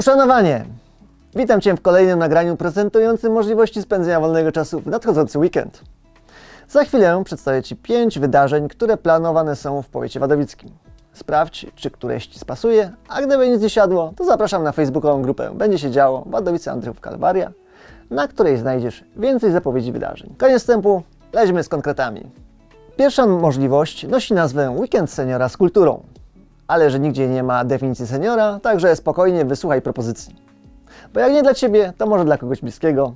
Uszanowanie! Witam Cię w kolejnym nagraniu prezentującym możliwości spędzenia wolnego czasu w nadchodzący weekend. Za chwilę przedstawię Ci 5 wydarzeń, które planowane są w powiecie wadowickim. Sprawdź, czy któreś Ci spasuje, a gdyby nic nie siadło, to zapraszam na facebookową grupę Będzie się działo Wadowice Andrzejów Kalwaria, na której znajdziesz więcej zapowiedzi wydarzeń. Koniec wstępu, leźmy z konkretami. Pierwsza możliwość nosi nazwę Weekend Seniora z kulturą, ale że nigdzie nie ma definicji seniora, także spokojnie wysłuchaj propozycji. Bo jak nie dla Ciebie, to może dla kogoś bliskiego.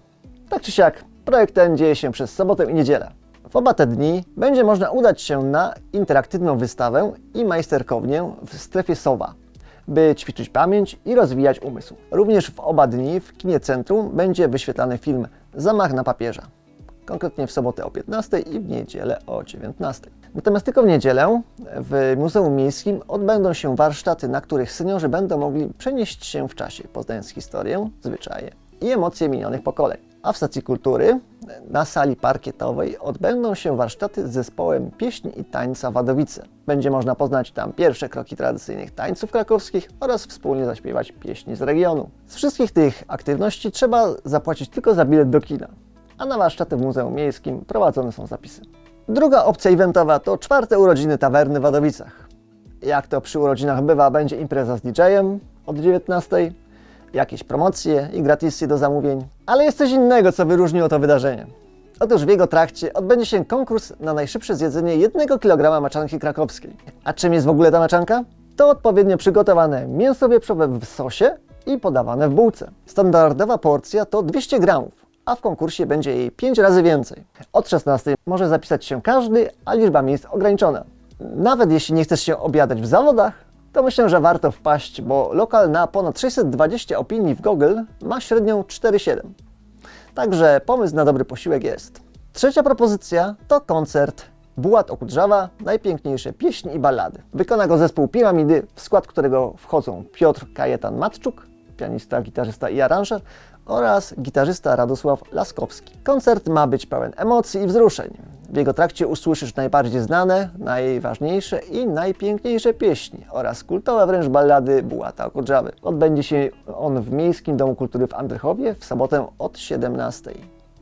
Tak czy siak, projekt ten dzieje się przez sobotę i niedzielę. W oba te dni będzie można udać się na interaktywną wystawę i majsterkownię w strefie Sowa, by ćwiczyć pamięć i rozwijać umysł. Również w oba dni w kinie centrum będzie wyświetlany film Zamach na papieża. Konkretnie w sobotę o 15 i w niedzielę o 19. Natomiast tylko w niedzielę w Muzeum Miejskim odbędą się warsztaty, na których seniorzy będą mogli przenieść się w czasie, poznając historię, zwyczaje i emocje minionych pokoleń. A w stacji kultury na sali parkietowej odbędą się warsztaty z zespołem pieśni i tańca Wadowice. Będzie można poznać tam pierwsze kroki tradycyjnych tańców krakowskich oraz wspólnie zaśpiewać pieśni z regionu. Z wszystkich tych aktywności trzeba zapłacić tylko za bilet do kina, a na warsztaty w Muzeum Miejskim prowadzone są zapisy. Druga opcja eventowa to czwarte urodziny tawerny w Wadowicach. Jak to przy urodzinach bywa, będzie impreza z DJ-em od 19, jakieś promocje i gratisy do zamówień. Ale jest coś innego, co wyróżniło to wydarzenie. Otóż w jego trakcie odbędzie się konkurs na najszybsze zjedzenie 1 kg maczanki krakowskiej. A czym jest w ogóle ta maczanka? To odpowiednio przygotowane mięso wieprzowe w sosie i podawane w bułce. Standardowa porcja to 200 gramów, a w konkursie będzie jej 5 razy więcej. Od 16 może zapisać się każdy, a liczba miejsc ograniczona. Nawet jeśli nie chcesz się obiadać w zawodach, to myślę, że warto wpaść, bo lokal na ponad 620 opinii w Google ma średnią 4,7. Także pomysł na dobry posiłek jest. Trzecia propozycja to koncert Bułat Okudrzawa, najpiękniejsze pieśni i ballady. Wykona go zespół Piramidy, w skład którego wchodzą Piotr Kajetan Matczuk, pianista, gitarzysta i aranżer oraz gitarzysta Radosław Laskowski. Koncert ma być pełen emocji i wzruszeń. W jego trakcie usłyszysz najbardziej znane, najważniejsze i najpiękniejsze pieśni oraz kultowe wręcz ballady Bułata Okudrzawy. Odbędzie się on w Miejskim Domu Kultury w Andrychowie w sobotę od 17.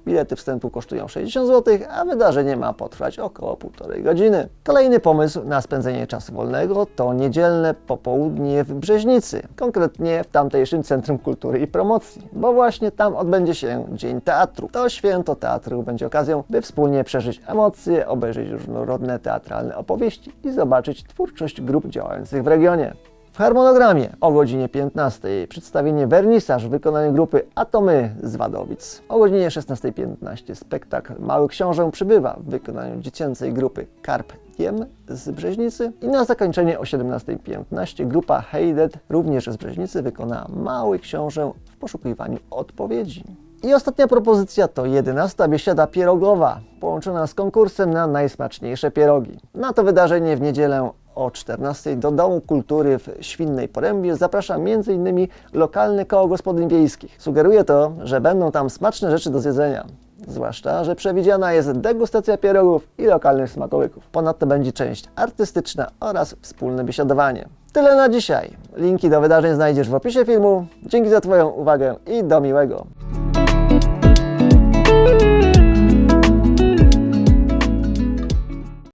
Bilety wstępu kosztują 60 zł, a wydarzenie ma potrwać około 1,5 godziny. Kolejny pomysł na spędzenie czasu wolnego to niedzielne popołudnie w Brzeźnicy, konkretnie w tamtejszym Centrum Kultury i Promocji, bo właśnie tam odbędzie się Dzień Teatru. To święto teatru będzie okazją, by wspólnie przeżyć emocje, obejrzeć różnorodne teatralne opowieści i zobaczyć twórczość grup działających w regionie. W harmonogramie o godzinie 15 przedstawienie wernisaż w wykonaniu grupy Atomy z Wadowic. O godzinie 16.15 spektakl Mały Książę przybywa w wykonaniu dziecięcej grupy Carp Diem z Brzeźnicy. I na zakończenie o 17.15 grupa Heyded również z Brzeźnicy wykona Mały Książę w poszukiwaniu odpowiedzi. I ostatnia propozycja to 11 biesiada pierogowa, połączona z konkursem na najsmaczniejsze pierogi. Na to wydarzenie w niedzielę o 14 do Domu Kultury w Świnnej Porębie zaprasza m.in. lokalne koło gospodyń wiejskich. Sugeruje to, że będą tam smaczne rzeczy do zjedzenia. Zwłaszcza, że przewidziana jest degustacja pierogów i lokalnych smakołyków. Ponadto będzie część artystyczna oraz wspólne biesiadowanie. Tyle na dzisiaj. Linki do wydarzeń znajdziesz w opisie filmu. Dzięki za Twoją uwagę i do miłego.